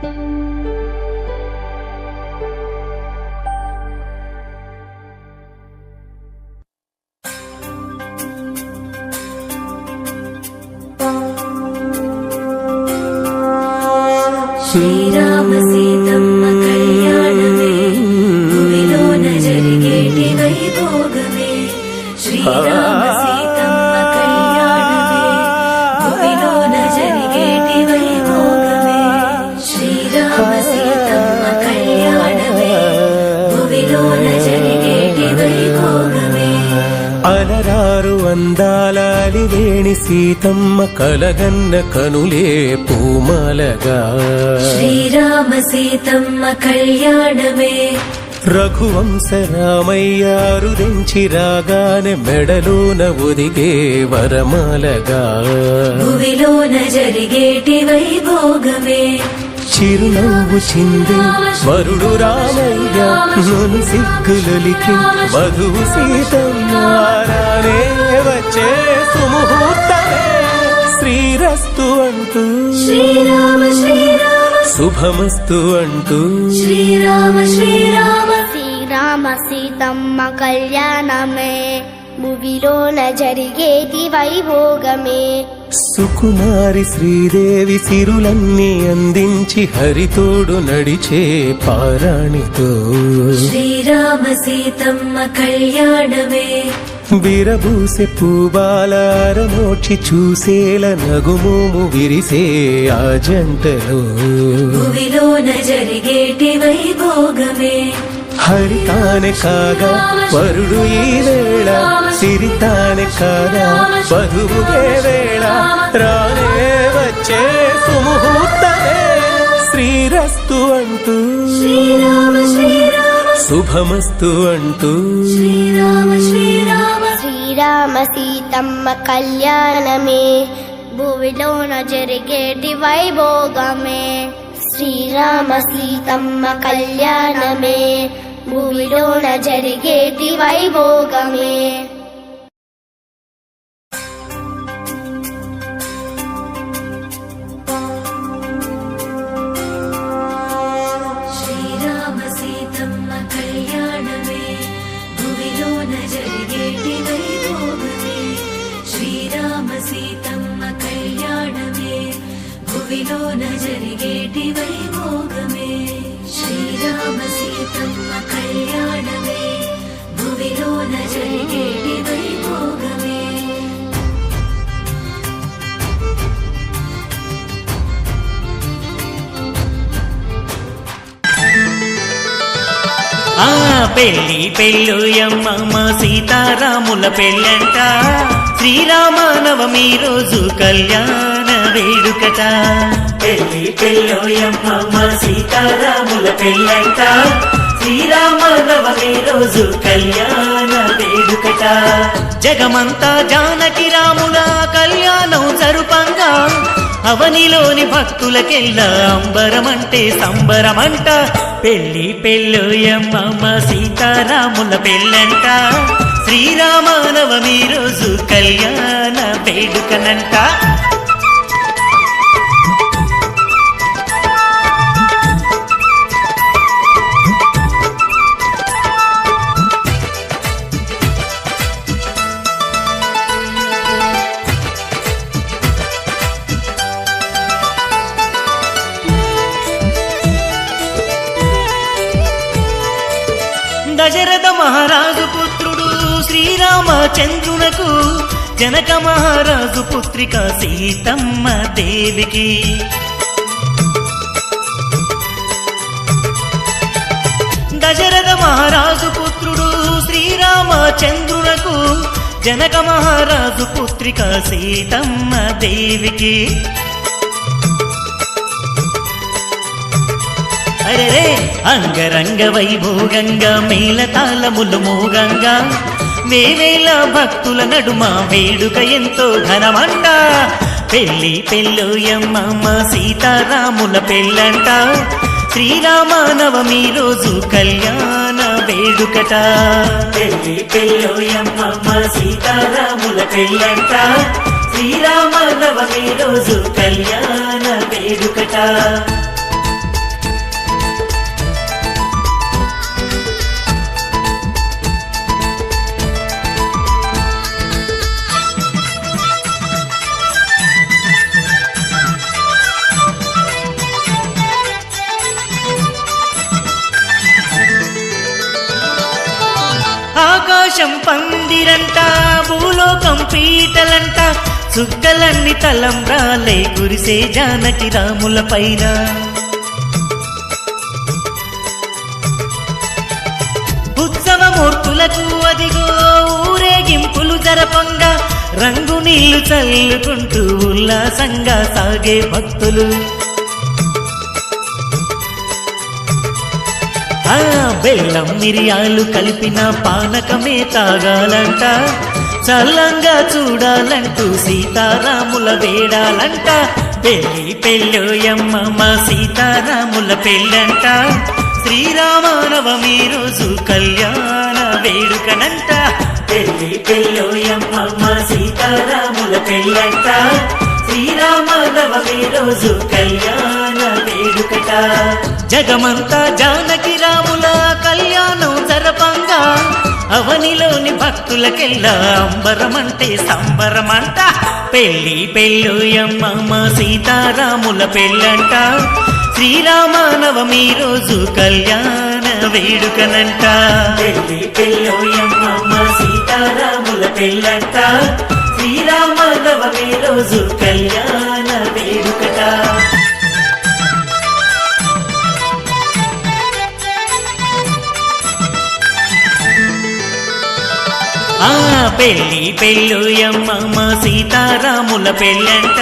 శ్రీరామ సీతమ్మ కళ్యాణమే భూమిలోన జరిగేటి వైభోగమే. శ్రీరామ అలరారు అందాల అలివేణి సీతమ్మ కలగన్న కనులే పూమాలగా. శ్రీరామ సీతమ్మ కళ్యాణమే. రఘువంశ రామయ్యారు దెంచి రాగానే మెడలోన ఒదిగే వరమాలగా. భూమిలోన జరిగేటి వైభోగమే. చిరునవ్వు చింది. వరుడు రామయ్య నన్ను సిగ్గులొలికి మధువు సీతమ్మారానే వచ్చే సుముహూర్తమే. శ్రీరస్తు అంటూ. శుభమస్తు అంటూ. శ్రీరామ శ్రీరామ. శ్రీరామ సీతమ్మ కళ్యాణమే. భువిలోన జరిగేటి వైభోగమే. సుకుమారి శ్రీదేవి సిరులన్నీ అందించి హరితోడు నడిచే పారాణితో. శ్రీరామ సీతమ్మ కళ్యాణమే. విరబూసె పూబాలారమోక్షి చూసేల నగుమోము విరిసే ఆ జంటలో. భువిలోన జరిగేటి వైభోగమే. హరితానే కాగా వరుడు ఈ వేళ సిరితానే కాగా వధువుగే వేళ రానే వచ్చే సుముహూర్తమే శ్రీరస్తు అంటూ. శుభమస్తు అంటూ. శ్రీరామ శ్రీరామ శ్రీరామ సీతమ్మ కళ్యాణమే భువిలోన జరిగేటి వైభోగమే. శ్రీరామ సీతమ్మ కళ్యాణమే భూమిలోన జరిగేటి వైభోగమే సీతమ్మ కళ్యాణమే భువిలోన జరిగేటి వైభోగ సీతమ్మ కళ్యాణమే భువిలోన జరిగేటి వైభోగమే. ఆ పెళ్ళి పెళ్ళుయమ్మ సీతారాముల పెళ్ళంట. శ్రీరామ నవమి రోజు కళ్యాణ వేడుకట. పెళ్ళి పెళ్ళుయమ్మ సీతారాముల పెళ్ళంట. శ్రీరామ రోజు కళ్యాణ వేడుకట. జగమంతా జానకి రాముల కళ్యాణం జరుపంగా అవనిలోని భక్తులకెల్లా అంబరమంటే సంబరమంట. పెళ్ళి పెళ్ళోయమ్మ సీతారాముల పెళ్ళంట. శ్రీరామనవమి రోజు కళ్యాణ వేడుకనంట. మహారాజు పుత్రుడు శ్రీరామచంద్రునకు జనక మహారాజు పుత్రిక సీతమ్మ దేవికి. దశరథ మహారాజు పుత్రుడు శ్రీరామచంద్రునకు జనక మహారాజు పుత్రిక సీతమ్మ దేవికి. అరే అంగరంగ వైభోగంగా మేళతాళములు మోగంగా వేవేల భక్తుల నడుమ వేడుక ఎంతో ఘనమంట. పెళ్ళి పెళ్ళోయమ్మ సీతారాముల పెళ్ళంట. శ్రీరామ నవమి రోజు కళ్యాణ వేడుకట. పెళ్ళి పెళ్ళోయమ్మ సీతారాముల పెళ్ళంట. శ్రీరామ నవమి రోజు కళ్యాణ వేడుకట. ఆకాశం పందిరంట భూలోకం పీటలంట చుక్కలన్నీ తలంబ్రాలే కురిసే జానకి రాముల పైన. ఉత్సవమూర్తులకు అదిగో ఊరేగింపులు జరపంగా రంగు నీళ్ళు చల్లుకుంటూ ఉల్లాసంగా సాగే భక్తులు. బెల్లం మిరియాలు కలిపిన పానకమే తాగాలంట. చల్లంగా చూడాలంటూ సీతారాముల వేడాలంట. పెళ్ళి పెళ్ళోయమ్మ మా సీతారాముల పెళ్ళంట. శ్రీరామానవమి రోజు కళ్యాణ వేడుకనంట. పెళ్ళి పెళ్ళోయమ్మ మా సీతారాముల పెళ్ళంట. శ్రీరామనవమి రోజు కళ్యాణ వేడుకట. జగమంతా జానకి రాముల కళ్యాణం జరపంగా. అవనిలోని భక్తులకెల్లా అంబరమంటే సంబరమంట. పెళ్ళి పెళ్ళోయమ్మ మా సీతారాముల పెళ్ళంట. శ్రీరామనవమి రోజు కళ్యాణ వేడుకనంట. పెళ్ళి పెళ్ళోయమ్మ మా సీతారాముల పెళ్ళంట. శ్రీరామనవమి రోజు కళ్యాణ వేడుకట. పెళ్ళి పెళ్ళోయమ్మ మా సీతారాముల పెళ్ళంట.